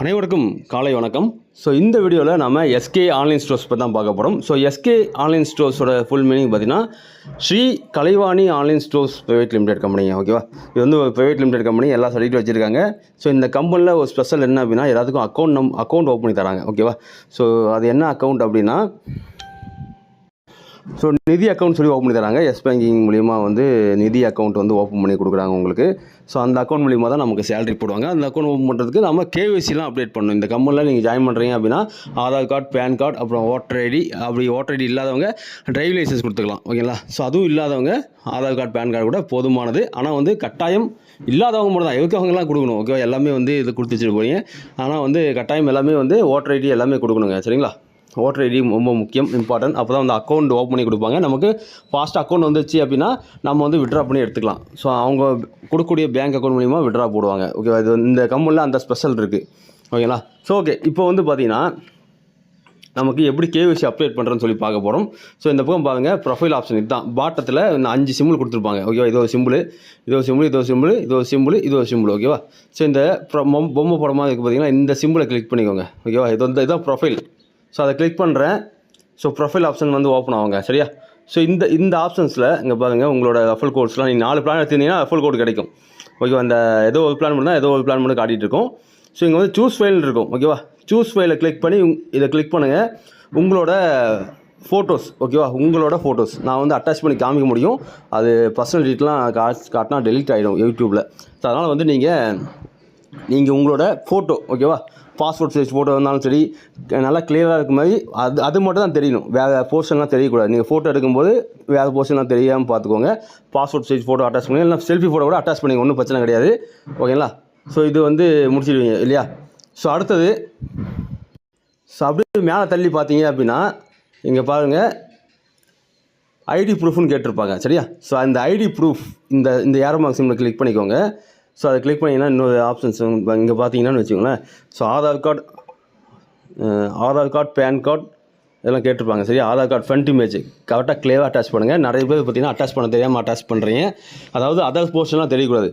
அனைவருக்கும் காலை வணக்கம். ஸோ இந்த வீடியோவில் நம்ம எஸ்கே ஆன்லைன் ஸ்டோர்ஸ் பற்றி தான் பார்க்க போகிறோம் ஸோ எஸ்கே ஆன்லைன் ஸ்டோர்ஸோட ஃபுல் மீனிங் பார்த்தீங்கன்னா Shri Kalaivani online stores private limited company ஓகேவா இது வந்து ஒரு ப்ரைவேட் லிமிடெட் கம்பெனி எல்லா சர்டிஃபிகேட் வச்சுருக்காங்க. ஸோ இந்த கம்பெனியில் ஒரு ஸ்பெஷல் என்ன அப்படின்னா எல்லாத்துக்கும் அக்கௌண்ட் நம் அக்கௌண்ட் ஓப்பன் பண்ணி தராங்க ஓகேவா ஸோ அது என்ன அக்கௌண்ட் அப்படின்னா ஸோ நிதி அக்கௌண்ட் சொல்லி ஓப்பன் பண்ணி தராங்க. எஸ் பேங்கிங் மூலிமா வந்து நிதி அக்கௌண்ட் வந்து ஓப்பன் பண்ணி கொடுக்குறாங்க உங்களுக்கு. ஸோ அந்த அக்கௌண்ட் மூலிமா தான் நமக்கு சேலரி போடுவாங்க. அந்த அக்கௌண்ட் ஓப்பன் பண்ணுறதுக்கு நம்ம கேவிசிலாம் அப்டேட் பண்ணணும். இந்த கம்பெனியில் நீங்கள் ஜாயின் பண்ணுறீங்க அப்படின்னா ஆதார் கார்டு பேன் கார்டு அப்புறம் ஓட்டர் ஐடி அப்படி ஓட்டர் ஐடி இல்லாதவங்க டிரைவிங் லைசன்ஸ் கொடுத்துக்கலாம். ஓகேங்களா ஸோ அதுவும் இல்லாதவங்க ஆதார் கார்டு பேன் கார்டு கூட போதுமானது. ஆனால் வந்து கட்டாயம் இல்லாதவங்க மட்டும் தான். இருக்கவங்கலாம் கொடுக்கணும்? ஓகேவா எல்லாமே வந்து இது கொடுத்து வச்சுட்டு போகிறீங்க ஆனால் வந்து கட்டாயம் எல்லாமே வந்து ஓட்டர் ஐடி எல்லாமே கொடுக்கணுங்க. சரிங்களா? ஓட்டர் ஐடி ரொம்ப முக்கியம் இம்பார்ட்டன்ட் அப்போ தான் வந்து அக்கௌண்ட் ஓப்பன் பண்ணி கொடுப்பாங்க. நமக்கு ஃபாஸ்ட் அக்கௌண்ட் வந்துச்சு அப்படின்னா நம்ம வந்து விட்ரா பண்ணி எடுத்துக்கலாம். ஸோ அவங்க கொடுக்கக்கூடிய பேங்க் அக்கௌண்ட் மூலிமா விட்ரா போடுவாங்க. ஓகேவா இது இந்த கம்பெனியில் அந்த ஸ்பெஷல் இருக்குது ஓகேங்களா ஸோ ஓகே இப்போ வந்து பார்த்தீங்கன்னா நமக்கு எப்படி கேவிசி அப்டேட் பண்ணுறேன்னு சொல்லி பார்க்க போகிறோம் ஸோ இந்த பக்கம் பாருங்கள் ப்ரொஃபைல் ஆப்ஷன் இதுதான். பாட்டத்தில் இந்த அஞ்சு சிம்பிள் கொடுத்துருப்பாங்க. ஓகேவா இது ஒரு சிம்பிள் இது ஒரு சிம்பிள் இது ஒரு சிம்பிள் இது ஒரு சிம்பிள் இது ஒரு சிம்பிள் ஓகேவா ஸோ இந்த ப்ரொ பொம்மை படமாக இருக்குது பார்த்தீங்கன்னா இந்த சிம்பிளை கிளிக் பண்ணிக்கோங்க. ஓகேவா இது வந்து இதுதான் ப்ரொஃபைல் ஸோ அதை கிளிக் பண்ணுறேன் ஸோ ப்ரொஃபைல் ஆப்ஷன் வந்து ஓப்பன் ஆகுங்க. சரியா? ஸோ இந்த இந்த ஆப்ஷன்ஸில் இங்கே பாருங்கள் உங்களோட ரஃபல் கோட்ஸ்லாம் நீங்கள் நாலு பிளான் எடுத்திருந்தீங்கன்னா ரஃபல் கோட் கிடைக்கும். ஓகேவா அந்த ஏதோ ஒரு பிளான் பண்ணால் ஏதோ ஒரு பிளான் மட்டும் காட்டிகிட்டு இருக்கும். ஸோ இங்கே வந்து சூஸ் ஃபைல் இருக்கும். ஓகேவா சூஸ் ஃபைலை கிளிக் பண்ணி இதை கிளிக் பண்ணுங்கள் உங்களோட ஃபோட்டோஸ் ஓகேவா உங்களோட ஃபோட்டோஸ் நான் வந்து அட்டாச் பண்ணி காமிக்க முடியும். அது பர்சனல் டீட்டெலாம் கா காட்டினா டெலிட் ஆகிடும் யூடியூப்பில் ஸோ அதனால் வந்து நீங்கள் நீங்கள் உங்களோட ஃபோட்டோ ஓகேவா பாஸ்போர்ட் சைஸ் ஃபோட்டோ இருந்தாலும் சரி நல்லா கிளியராக இருக்க மாதிரி அது அது மட்டும் தான் தெரியணும். வேறு போர்ஷன்லாம் தெரியக்கூடாது. நீங்கள் ஃபோட்டோ எடுக்கும்போது வேறு போர்ஷன்லாம் தெரியாமல் பார்த்துக்கோங்க. பாஸ்போர்ட் சைஸ் ஃபோட்டோ அட்டாச் பண்ணி இல்லை செல்ஃபி ஃபோட்டோ கூட அட்டாச் பண்ணி ஒன்றும் பிரச்சனை கிடையாது. ஓகேங்களா ஸோ இது வந்து முடிச்சிடுவீங்க இல்லையா? ஸோ அடுத்தது ஸோ அப்படியே மேலே தள்ளி பார்த்தீங்க அப்படின்னா இங்கே பாருங்கள் ஐடி ப்ரூஃப்னு கேட்டிருப்பாங்க சரியா? ஸோ அந்த ஐடி ப்ரூஃப் இந்த இந்த ஏரோ மார்க் சிம்மில் கிளிக் பண்ணிக்கோங்க. ஸோ அதை கிளிக் பண்ணிங்கன்னா இன்னொரு ஆப்ஷன்ஸ் இங்கே பார்த்தீங்கன்னா வச்சுக்கோங்களேன். So Aadhaar card Aadhaar card PAN card இதெல்லாம் கேட்டிருப்பாங்க சரி ஆதார் கார்டு ஃப்ரண்ட் இமேஜ் கரெக்டாக க்ளியராக அட்டாச் பண்ணுங்கள் நிறைய பேர் பார்த்தீங்கன்னா அட்டாச் பண்ண தெரியாமல் அட்டாச் பண்ணுறீங்க அதாவது அதர் போஸ்ட்லாம் தெரியக்கூடாது.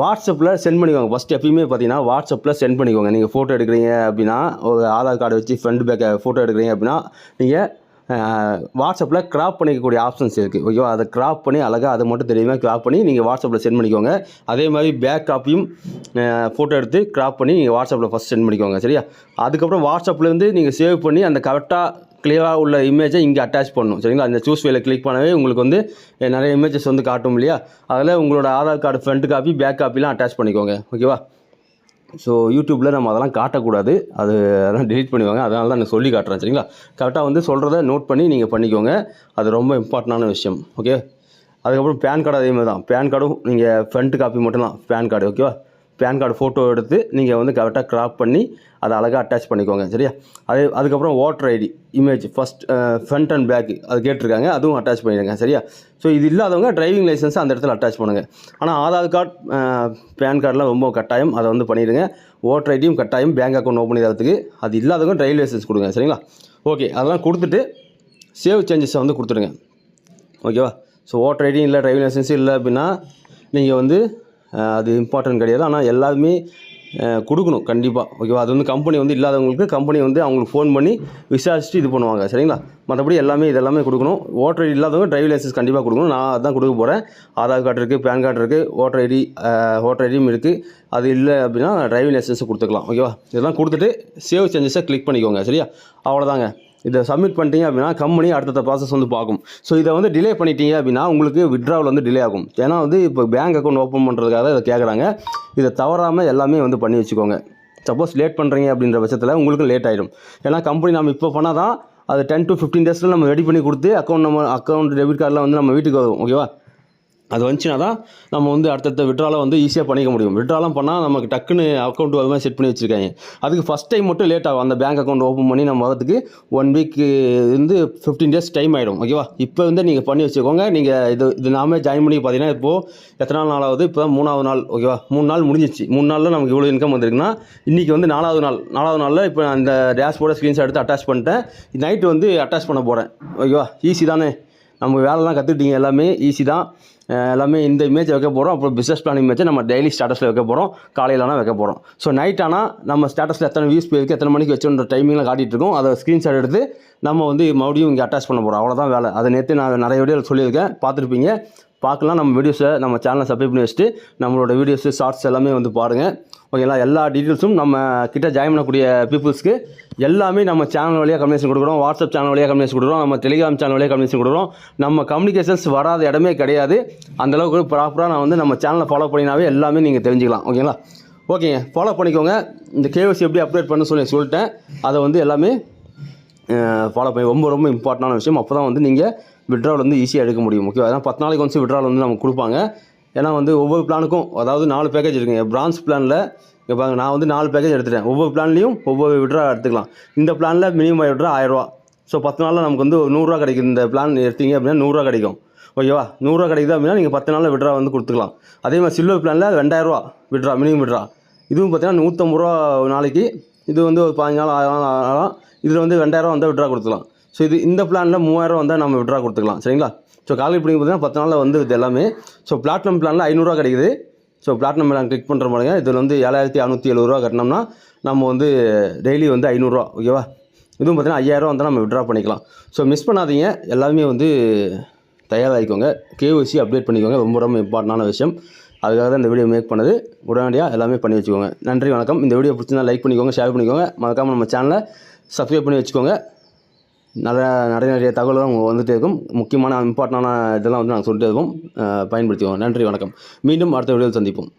வாட்ஸ்அப்பில் சென்ட் பண்ணிக்கோங்க. ஃபஸ்ட் எப்பயுமே பார்த்தீங்கன்னா வாட்ஸ்அப்பில் சென்ட் பண்ணிக்கோங்க. நீங்கள் ஃபோட்டோ எடுக்கிறீங்க அப்படின்னா ஒரு ஆதார் கார்டு வச்சு ஃப்ரண்ட் பேக்கை ஃபோட்டோ எடுக்கிறீங்க அப்படின்னா நீங்கள் வாட்ஸ்அப்பில் கிராப் பண்ணிக்கக்கூடிய ஆப்ஷன்ஸ் இருக்குது ஓகேவா? அதை கிராப் பண்ணி அழகாக அதை மட்டும் தெரியுமா கிராப் பண்ணி நீங்கள் வாட்ஸ்அப்பில் சென்ட் பண்ணிக்கோங்க. அதே மாதிரி பேக் காப்பியும் ஃபோட்டோ எடுத்து கிராப் பண்ணி நீங்கள் வாட்ஸ்அப்பில் ஃபஸ்ட் சென்ட் பண்ணிக்கோங்க. சரியா? அதுக்கப்புறம் வாட்ஸ்அப்லேருந்து நீங்கள் சேவ் பண்ணி அந்த கரெக்டாக கிளியராக உள்ள இமேஜை இங்கே அட்டாச் பண்ணணும். சரிங்களா? அந்த சூஸ் வேலை கிளிக் பண்ணவே உங்களுக்கு வந்து நிறைய இமேஜஸ் வந்து காட்டும் இல்லையா? அதில் உங்களோட Aadhaar card front copy back காப்பிலாம் attach பண்ணிக்கோங்க. ஓகேவா? ஸோ யூடியூப்பில் நம்ம அதெல்லாம் காட்டக்கூடாது. அது அதெல்லாம் delete பண்ணுவாங்க அதனால தான் நான் சொல்லி காட்டுறேன் சரிங்களா? கரெக்டாக வந்து சொல்கிறத நோட் பண்ணி நீங்கள் பண்ணிக்கோங்க. அது ரொம்ப இம்பார்ட்டண்டான விஷயம் ஓகே அதுக்கப்புறம் பேன் கார்டு அதே மாதிரி தான். பேன் கார்டும் நீங்கள் ஃப்ரண்ட் காப்பி மட்டும்தான். பேன் கார்டு ஓகேவா பேன் கார்டு ஃபோட்டோ எடுத்து நீங்கள் வந்து கரெக்டாக க்ராப் பண்ணி அதை அழகாக அட்டாச் பண்ணிக்கோங்க சரியா? அதே அதுக்கப்புறம் voter ID image first front and back அது கேட்டிருக்காங்க அதுவும் அட்டாச் பண்ணிடுங்க சரியா? ஸோ இது இல்லாதவங்க டிரைவிங் லைசன்ஸை அந்த இடத்துல அட்டாச் பண்ணுங்கள் ஆனால் ஆதார் கார்டு பேன் கார்டெலாம் ரொம்ப கட்டாயம் அதை வந்து பண்ணிடுங்க. ஓட்டர் ஐடியும் கட்டாயம் பேங்க் அக்கௌண்ட் ஓப்பன் தரத்துக்கு அது இல்லாதவங்க டிரைவிங் லைசன்ஸ் கொடுங்க சரிங்களா? ஓகே அதெல்லாம் கொடுத்துட்டு சேவ் சேஞ்சஸை வந்து கொடுத்துடுங்க. ஓகேவா ஸோ ஓட்டர் ஐடி இல்லை டிரைவிங் லைசன்ஸ் இல்லை அப்படின்னா நீங்கள் வந்து அது இம்பார்ட்டன்ட் கிடையாது. ஆனால் எல்லாருமே கொடுக்கணும். கண்டிப்பாக ஓகேவா அது வந்து கம்பெனி வந்து இல்லாதவங்களுக்கு கம்பெனி வந்து அவங்களுக்கு ஃபோன் பண்ணி விசாரிச்சுட்டு இது பண்ணுவாங்க. சரிங்களா? மற்றபடி எல்லாமே இதெல்லாமே கொடுக்கணும். ஓட்டர் ஐடி இல்லாதவங்க டிரைவிங் லைசன்ஸ் கண்டிப்பாக கொடுக்கணும். நான் அதான் கொடுக்க போகிறேன் ஆதார் கார்டு இருக்குது பேன் கார்டு இருக்குது ஓட்டர் ஐடி ஓட்டர் ஐடியும் இருக்குது அது இல்லை அப்படின்னா டிரைவிங் லைசன்ஸை கொடுத்துக்கலாம். ஓகேவா இதெல்லாம் கொடுத்துட்டு சேவ் சேஞ்சஸை கிளிக் பண்ணிக்கோங்க. சரியா? அவ்வளோதாங்க இதை சப்மிட் பண்ணிட்டீங்க அப்படின்னா கம்பெனி அடுத்தடுத்த ப்ராசஸ் வந்து பார்க்கும். ஸோ இதை வந்து டிலே பண்ணிட்டீங்க அப்படின்னா உங்களுக்கு விட்ராவல் வந்து டிலே ஆகும். ஏன்னா வந்து இப்போ பேங்க் அக்கௌண்ட் ஓப்பன் பண்ணுறதுக்காக இதை கேட்குறாங்க இதை தவறாமல் எல்லாமே வந்து பண்ணி வச்சுக்கோங்க. சப்போஸ் லேட் பண்ணுறீங்க அப்படின்ற பட்சத்தில் உங்களுக்கு லேட் ஆகிடும் ஏன்னா கம்பெனி நம்ம இப்போ பண்ணால் தான் அது டென் டு ஃபிஃப்டீன் டேஸில் நம்ம ரெடி பண்ணி கொடுத்து அக்கௌண்ட் நம்ம அக்கௌண்ட் டெபிட் கார்டில் வந்து நம்ம வீட்டுக்கு வரும் ஓகேவா அது வந்துச்சுன்னா தான் நம்ம வந்து அடுத்தடுத்த விட்ராலை வந்து ஈஸியாக பண்ணிக்க முடியும். விட்ராலாம் பண்ணால் நமக்கு டக்குன்னு அக்கௌண்ட் அது மாதிரி செட் பண்ணி வச்சுருக்காங்க. அதுக்கு ஃபஸ்ட் டைம் மட்டும் லேட் ஆகும். அந்த பேங்க் அக்கௌண்ட் ஓப்பன் பண்ணி நம்ம வரதுக்கு ஒன் வீக்கு இருந்து ஃபிஃப்டீன் டேஸ் டைம் ஆகிடும் ஓகேவா இப்போ வந்து நீங்கள் பண்ணி வச்சுக்கோங்க. நீங்கள் இது இது நாமே ஜாயின் பண்ணி பார்த்தீங்கன்னா இப்போது எத்தனை நாள் ஆகுது இப்போ தான் மூணாவது நாள். ஓகேவா மூணு நாள் முடிஞ்சிச்சு மூணு நாளில் நமக்கு இவ்வளோ இன்கம் வந்திருக்குன்னா இன்றைக்கி வந்து நாலாவது நாள். நாலாவது நாளில் இப்போ அந்த டேஷ்போர்டை ஸ்க்ரீன்ஷாட் எடுத்து அட்டாச் பண்ணிட்டேன். நைட்டு வந்து அட்டாச் பண்ண போகிறேன் ஓகேவா ஈஸி தானே? நம்ம வேலைலாம் கற்றுக்கிட்டீங்க எல்லாமே ஈஸி தான். எல்லாமே இந்த இமேஜ் வைக்க போகிறோம் அப்புறம் பிஸ்னஸ் பிளான் இமேஜை நம்ம டெய்லி ஸ்டேட்டஸில் வைக்க போகிறோம் காலையிலனா வைக்க போகிறோம் ஸோ நைட் ஆனால் நம்ம ஸ்டேட்டஸில் எத்தனை வியூஸ் போயிருக்கு எத்தனை மணிக்கு வச்சோன்ற டைமிங்கில் காட்டிகிட்டு இருக்கோம். அதை ஸ்க்ரீன்ஷாட் எடுத்து நம்ம வந்து மறுபடியும் இங்கே அட்டாச் பண்ண போகிறோம் அவ்வளோதான் வேலை. அதை நேற்று நான் நிறைய வீடியோவில் சொல்லியிருக்கேன். பார்த்துருப்பீங்க. பார்க்கலாம். நம்ம வீடியோஸை நம்ம சேனலை சப்ஸ்கிரைப் பண்ணி வச்சுட்டு நம்மளோட வீடியோஸு ஷார்ட்ஸ் எல்லாமே வந்து பாருங்கள் ஓகேங்களா? எல்லா டீட்டெயில்ஸும் நம்ம கிட்ட ஜாயின் பண்ணக்கூடிய பீப்புள்ஸ்க்கு எல்லாமே நம்ம சேனல் வழியாக கம்யூனிகேஷன் கொடுக்குறோம். வாட்ஸ்அப் சேனல் வழியாக கம்யூனிகேஷன் கொடுக்குறோம். நம்ம டெலிகிராம் சேனல் வழியாக கம்யூனிகேஷன் கொடுக்குறோம். நம்ம கம்யூனிகேஷன்ஸ் வராத இடமே கிடையாது. அந்தளவுக்கு ப்ராப்பராக நான் வந்து நம்ம சேனலை ஃபாலோ பண்ணினாவே எல்லாமே நீங்கள் தெரிஞ்சுக்கலாம். ஓகேங்களா? ஓகேங்க. ஃபாலோ பண்ணிக்கோங்க. இந்த கேஒசி எப்படி அப்டேட் பண்ண சொல்லி சொல்லிட்டேன். அதை வந்து எல்லாமே ஃபாலோ பண்ணி ரொம்ப ரொம்ப இம்பார்ட்டண்டான விஷயம். அப்போ தான் வந்து நீங்கள் விட்ராவல் வந்து ஈஸியாக எடுக்க முடியும். ஓகே அதான் பத்து நாளைக்கு வந்து விட்ராவல் வந்து நமக்கு கொடுப்பாங்க. ஏன்னா வந்து ஒவ்வொரு பிளானுக்கும் அதாவது நாலு பேக்கேஜ் இருக்குங்க. பிரான்ஸ் பிளானில் இங்கே பாருங்கள் நான் வந்து நாலு பேக்கேஜ் எடுத்துட்டேன். ஒவ்வொரு பிளான்லையும் ஒவ்வொரு விட்ரா எடுத்துக்கலாம். இந்த பிளானில் மினிமம் விட்ரா ஆயிரரூவா ஸோ பத்து நாளில் நமக்கு வந்து ஒரு நூறுரூவா கிடைக்கும் இந்த பிளான் எடுத்தீங்க அப்படின்னா நூறுரூவா கிடைக்கும். ஓகேவா நூறுரூவா கிடைக்குது அப்படின்னா நீங்கள் பத்து நாளில் விட்ரா வந்து கொடுத்துக்கலாம். அதே மாதிரி சில்வர் பிளானில் ரெண்டாயிரரூவா விட்ரா மினிமம் விட்ரா இதுவும் பார்த்தீங்கன்னா நூற்றம்பது ரூபா நாளைக்கு. இது வந்து ஒரு பதினஞ்சு நாள் ஆயிரம் நாள் ஆகலாம் இதில் வந்து ரெண்டாயிரரூவா வந்தால் விட்ரா கொடுத்துக்கலாம். ஸோ இது இந்த பிளானில் மூவாயிரம் வந்தால் நம்ம விட்ரா கொடுத்துக்கலாம். சரிங்களா? ஸோ கால்குலேட் பண்ணி பார்த்தீங்கன்னா பத்து நாளில் வந்து இது எல்லாமே. ஸோ பிளாட்னம் பிளானில் ஐநூறுரூவா கிடைக்குது. ஸோ பிளாட்னம் பிளான் கிளிக் பண்ணுற மாதிரி இதில் வந்து ஏழாயிரத்தி அறநூற்றி எழுபது ரூபா கட்டினோம்னா நம்ம வந்து டெய்லி வந்து ஐநூறுரூவா ஓகேவா இதுவும் பார்த்தீங்கன்னா ஐயாயிரம் வந்தால் நம்ம விட்ரா பண்ணிக்கலாம். ஸோ மிஸ் பண்ணாதீங்க. எல்லாமே வந்து தயாராகிக்கோங்க. கேஒசி அப்டேட் பண்ணிக்கோங்க. ரொம்ப ரொம்ப இம்பார்ட்டண்டான விஷயம். அதுக்காக தான் இந்த வீடியோ மேக் பண்ணது. உடனடியாக எல்லாமே பண்ணி வச்சுக்கோங்க. நன்றி வணக்கம். இந்த வீடியோ பிடிச்சிருந்தா லைக் பண்ணிக்கோங்க ஷேர் பண்ணிக்கோங்க. மறக்காமல் நம்ம சேனலை சப்ஸ்கிரைப் பண்ணி வச்சுக்கோங்க. நிறைய நிறைய நிறைய தகவல்கள் உங்களுக்கு வந்துட்டே இருக்கும். முக்கியமான இம்பார்ட்டண்டான இதெல்லாம் வந்து நாங்கள் சொல்லிட்டே இருக்கோம். பயன்படுத்திக்கோங்க. நன்றி வணக்கம். மீண்டும் அடுத்த வீடியோவில் சந்திப்போம்.